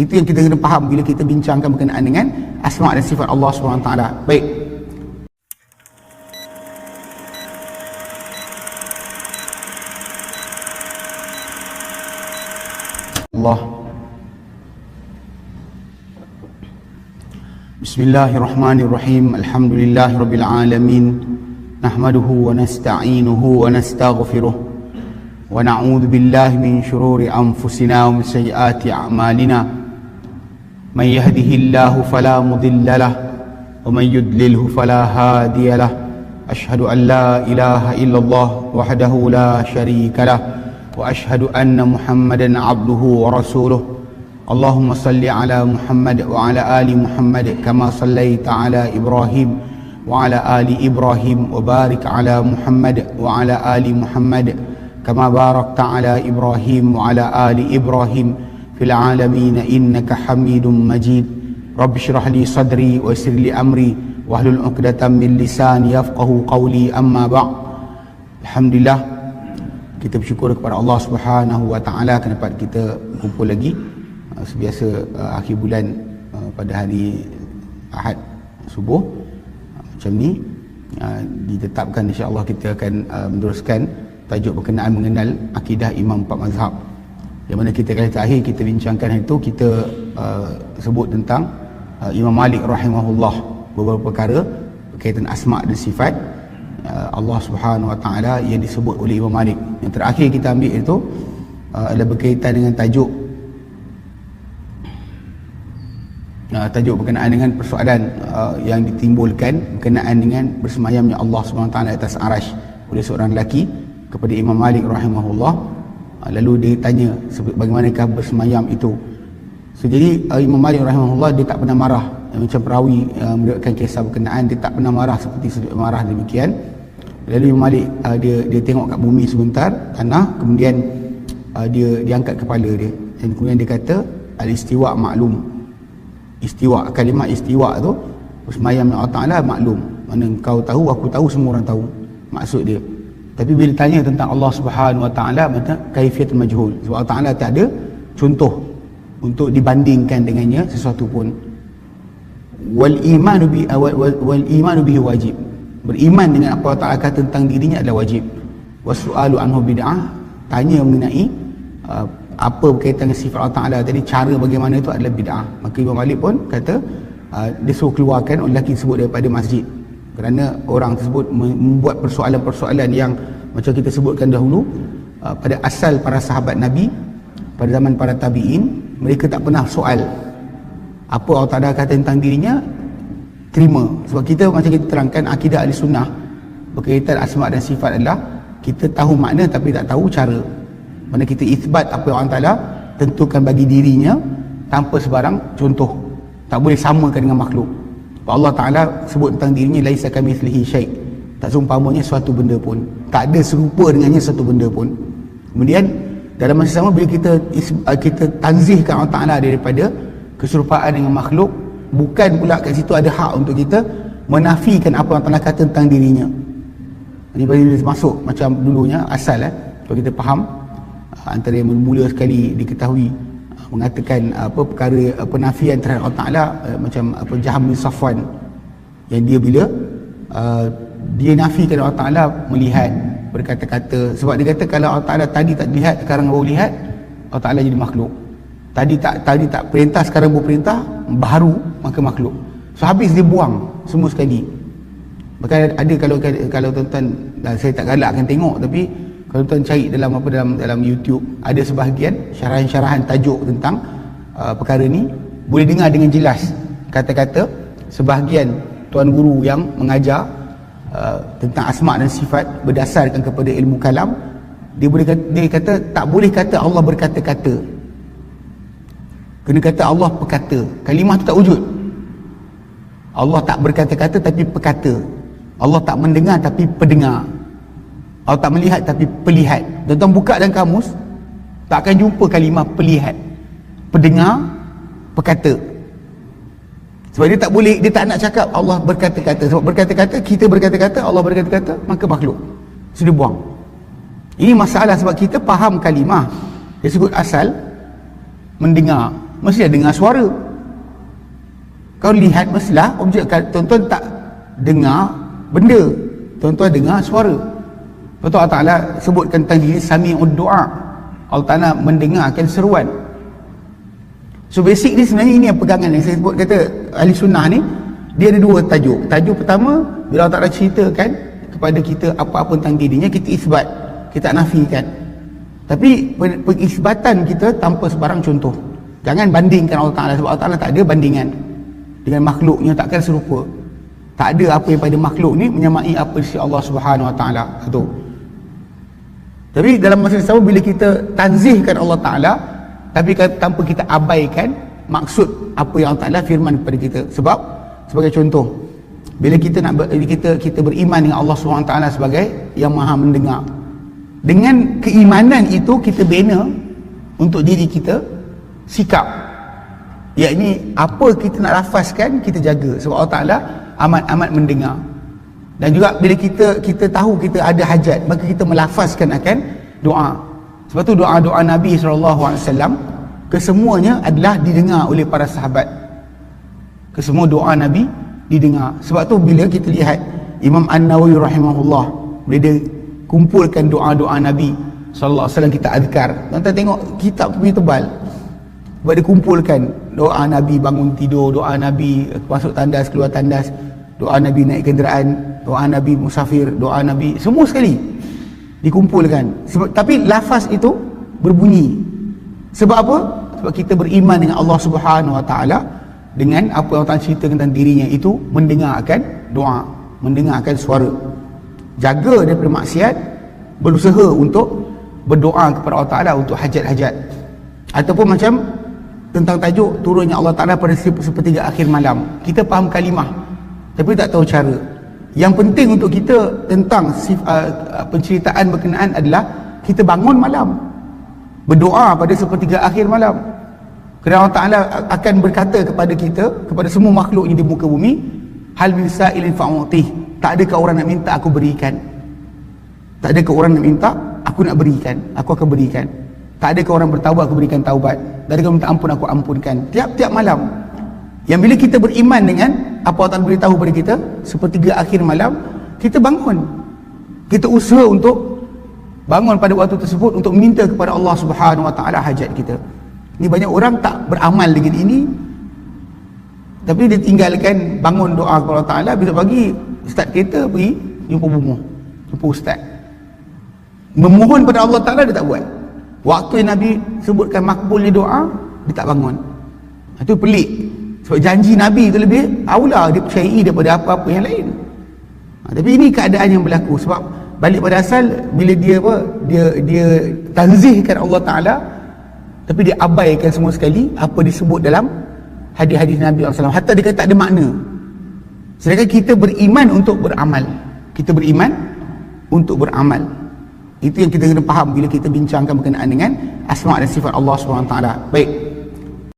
itu yang kita kena faham bila kita bincangkan berkenaan dengan asma dan sifat Allah SWT baik Allah Bismillahirrahmanirrahim Alhamdulillah Rabbil Alamin Nahmaduhu wa nasta'inuhu wa nastaghfiruh ونعوذ بالله من شرور أنفسنا ومن سيئات أعمالنا من يهده الله فلا مضل له ومن يدلله فلا هادي له. أشهد أن لا إله إلا الله وحده لا شريك له وأشهد أن محمدا عبده ورسوله. اللهم صل على محمد وعلى آل محمد كما صليت على إبراهيم وعلى آل إبراهيم وبارك على محمد وعلى آل محمد كما باركت على إبراهيم وعلى آل إبراهيم. في العالمين إنك حميد مجيد رب اشرح لي صدري ويسر لي أمري واحلل عقدة من لساني يفقه قولي أما بعد الحمد لله kita bersyukur kepada Allah Subhanahu wa taala kerana dapat kita kumpul lagi uh, sebiasa uh, akhir bulan uh, pada hari Ahad subuh macam ni ditetapkan insya-Allah kita akan meneruskan tajuk berkenaan mengenal akidah imam empat mazhab yang mana kita kali terakhir kita bincangkan itu kita uh, sebut tentang uh, Imam Malik rahimahullah. Beberapa perkara berkaitan asma dan sifat uh, Allah Subhanahu wa taala yang disebut oleh Imam Malik. Yang terakhir kita ambil itu uh, adalah berkaitan dengan tajuk uh, tajuk berkenaan dengan persoalan uh, yang ditimbulkan berkenaan dengan bersemayamnya Allah Subhanahu wa taala atas arash oleh seorang lelaki kepada Imam Malik rahimahullah. ah, lalu dia tanya bagaimanakah bersemayam itu. So, jadi uh, Imam Malik rahimahullah dia tak pernah marah. Macam perawi uh, meriwayatkan kisah berkenaan dia tak pernah marah seperti marah demikian. Lalu Imam Malik uh, dia dia tengok kat bumi sebentar tanah kemudian uh, dia dia angkat kepala dia. Dan kemudian dia kata al-istiwa maklum. Istiwa kalimah istiwa tu bersemayam Allah Ta'ala maklum. Mana kau tahu aku tahu semua orang tahu maksud dia tapi bila tanya tentang Allah Subhanahu Wa Taala macam kaifiat majhul. Sebab Allah Taala tak ada contoh untuk dibandingkan dengannya sesuatu pun. Wal iman bi wal, wal iman bihi wajib. Beriman dengan apa Allah Taala kata tentang dirinya adalah wajib. Wasu'alu anhu bid'ah. Tanya mengenai uh, apa berkaitan dengan sifat Allah Taala tadi cara bagaimana itu adalah bid'ah. Maka Imam Malik pun kata uh, dia suruh keluarkan oleh lelaki tersebut daripada masjid kerana orang tersebut membuat persoalan-persoalan yang macam kita sebutkan dahulu uh, pada asal para sahabat Nabi pada zaman para tabi'in mereka tak pernah soal apa Allah Ta'ala kata tentang dirinya terima. Sebab kita macam kita terangkan akidah ahli sunnah berkaitan asma dan sifat adalah kita tahu makna tapi tak tahu cara. Mana kita isbat apa yang Allah Ta'ala tentukan bagi dirinya tanpa sebarang contoh. Tak boleh samakan dengan makhluk Allah Ta'ala sebut tentang dirinya laisa kami selihi syaik tak seumpamanya suatu benda pun. Tak ada serupa dengannya satu benda pun. Kemudian dalam masa sama bila kita uh, kita tanzihkan Allah Ta'ala daripada keserupaan dengan makhluk bukan pula kat situ ada hak untuk kita menafikan apa yang Allah kata tentang dirinya. Ini bila masuk macam dulunya asal eh kalau kita faham uh, antara yang mula sekali diketahui mengatakan apa perkara penafian terhadap Allah Taala uh, macam apa Jaham bin Safwan. Yang dia bila uh, dia nafikan Allah Taala melihat berkata-kata. Sebab dia kata kalau Allah Taala tadi tak lihat sekarang baru lihat Allah Taala jadi makhluk. Tadi tak tadi tak perintah sekarang baru perintah baru maka makhluk. So habis dia buang semua sekali. Bahkan ada kalau kalau tuan-tuan saya tak galak akan tengok tapi kalau tuan cari dalam apa dalam dalam YouTube ada sebahagian syarahan-syarahan tajuk tentang uh, perkara ni boleh dengar dengan jelas kata-kata sebahagian tuan guru yang mengajar uh, tentang asma dan sifat berdasarkan kepada ilmu kalam. Dia boleh kata, dia kata tak boleh kata Allah berkata-kata. Kena kata Allah berkata. Kalimah tu tak wujud. Allah tak berkata-kata tapi berkata. Allah tak mendengar tapi pendengar Allah tak melihat tapi pelihat. Tuan-tuan buka dalam kamus tak akan jumpa kalimah pelihat. Pendengar berkata. Sebab dia tak boleh dia tak nak cakap Allah berkata-kata. Sebab berkata-kata kita berkata-kata Allah berkata-kata maka makhluk sudah buang. Ini masalah sebab kita faham kalimah. Dia sebut asal mendengar. Mesti ada dengar suara. Kau lihat mestilah objek tuan-tuan tak dengar benda. Tuan-tuan dengar suara Betul Allah Ta'ala sebutkan tadi sami'ud doa Allah Ta'ala mendengarkan seruan. So basic ni sebenarnya ini yang pegangan yang saya sebut kata ahli sunnah ni dia ada dua tajuk. Tajuk pertama bila Allah Ta'ala ceritakan kepada kita apa-apa tentang dirinya kita isbat kita nafikan. Tapi pengisbatan kita tanpa sebarang contoh. Jangan bandingkan Allah Ta'ala sebab Allah Ta'ala tak ada bandingan dengan makhluknya takkan serupa. Tak ada apa yang pada makhluk ni menyamai apa si Allah Subhanahu Wa Ta'ala. Itu tapi dalam masa yang sama bila kita tanzihkan Allah Ta'ala tapi tanpa kita abaikan maksud apa yang Allah Ta'ala firman kepada kita. Sebab sebagai contoh bila kita nak ber, kita kita beriman dengan Allah SWT sebagai yang maha mendengar dengan keimanan itu kita bina untuk diri kita sikap. Yakni apa kita nak lafazkan kita jaga. Sebab Allah Ta'ala amat-amat mendengar dan juga bila kita kita tahu kita ada hajat maka kita melafazkan akan doa. Sebab tu doa-doa Nabi SAW kesemuanya adalah didengar oleh para sahabat. Kesemua doa Nabi didengar. Sebab tu bila kita lihat Imam An-Nawawi rahimahullah bila dia kumpulkan doa-doa Nabi sallallahu alaihi wasallam kita azkar tuan tengok kitab tu punya tebal. Buat dia kumpulkan doa Nabi bangun tidur doa Nabi masuk tandas keluar tandas doa Nabi naik kenderaan doa Nabi musafir doa Nabi semua sekali dikumpulkan. Sebab tapi lafaz itu berbunyi. Sebab apa? Sebab kita beriman dengan Allah Subhanahu Wa Taala dengan apa yang Allah cerita tentang dirinya itu mendengarkan doa mendengarkan suara. Jaga daripada maksiat berusaha untuk berdoa kepada Allah Ta'ala untuk hajat-hajat. Ataupun macam tentang tajuk turunnya Allah Ta'ala pada sepertiga akhir malam. Kita faham kalimah tapi tak tahu cara yang penting untuk kita tentang uh, penceritaan berkenaan adalah kita bangun malam. Berdoa pada sepertiga akhir malam. Kerana Allah Ta'ala akan berkata kepada kita kepada semua makhluk yang di muka bumi hal min sa'ilin fa'utih. Tak adakah orang nak minta aku berikan? Tak adakah orang nak minta aku nak berikan. Aku akan berikan. Tak adakah orang bertaubat aku berikan taubat. Tak adakah minta ampun aku ampunkan. Tiap-tiap malam. Yang bila kita beriman dengan apa Allah beritahu kepada kita? Sepertiga akhir malam kita bangun. Kita usaha untuk bangun pada waktu tersebut untuk minta kepada Allah Subhanahu Wa Taala hajat kita. Ni banyak orang tak beramal dengan ini. Tapi dia tinggalkan bangun doa kepada Allah Ta'ala besok pagi start kereta pergi jumpa bumuh jumpa ustaz. Memohon pada Allah Ta'ala dia tak buat. Waktu yang Nabi sebutkan makbulnya doa dia tak bangun. Itu pelik sebab janji Nabi itu lebih aula dia percayai daripada apa-apa yang lain. Ha, tapi ini keadaan yang berlaku. Sebab balik pada asal bila dia apa dia dia tanzihkan Allah Ta'ala tapi dia abaikan semua sekali apa disebut dalam hadis-hadis Nabi SAW hatta dia kata tak ada makna. Sedangkan kita beriman untuk beramal. Kita beriman untuk beramal. Itu yang kita kena faham bila kita bincangkan berkenaan dengan asma' dan sifat Allah SWT baik